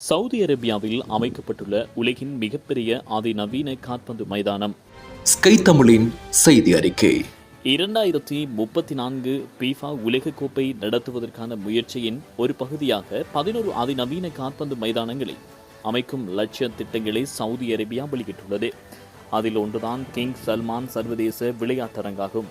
Saudi அரேபியாவில் அமைக்கப்பட்டுள்ள உலகின் மிகப்பெரிய அதிநவீன காற்பந்து மைதானம். ஸ்கை தமிழின் செய்தி அறிக்கை. இரண்டாயிரத்தி முப்பத்தி நான்கு பீஃபா உலகக்கோப்பை நடத்துவதற்கான முயற்சியின் ஒரு பகுதியாக பதினோரு அதிநவீன காற்பந்து மைதானங்களை அமைக்கும் லட்சிய திட்டங்களை சவுதி அரேபியா வெளியிட்டுள்ளது. அதில் ஒன்றுதான் கிங் சல்மான் சர்வதேச விளையாட்டரங்காகும்.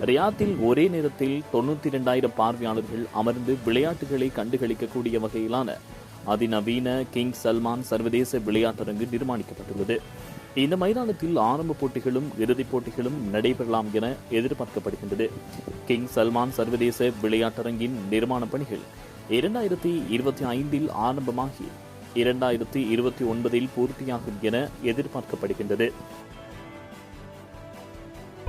ரியாத்தில் ஒரே நேரத்தில் தொண்ணூத்தி இரண்டாயிரம் பார்வையாளர்கள் அமர்ந்து விளையாட்டுகளை கண்டுகளிக்கக்கூடிய வகையிலான அதிநவீன கிங் சல்மான் சர்வதேச விளையாட்டரங்கு நிர்மாணிக்கப்பட்டுள்ளது. இந்த மைதானத்தில் ஆரம்ப போட்டிகளும் இறுதிப் போட்டிகளும் நடைபெறலாம் என எதிர்பார்க்கப்படுகின்றது. கிங் சல்மான் சர்வதேச விளையாட்டரங்கின் நிர்மாண பணிகள் இரண்டாயிரத்தி இருபத்தி ஐந்தில் ஆரம்பமாகி இரண்டாயிரத்தி இருபத்தி ஒன்பதில் பூர்த்தியாகும் என எதிர்பார்க்கப்படுகின்றது.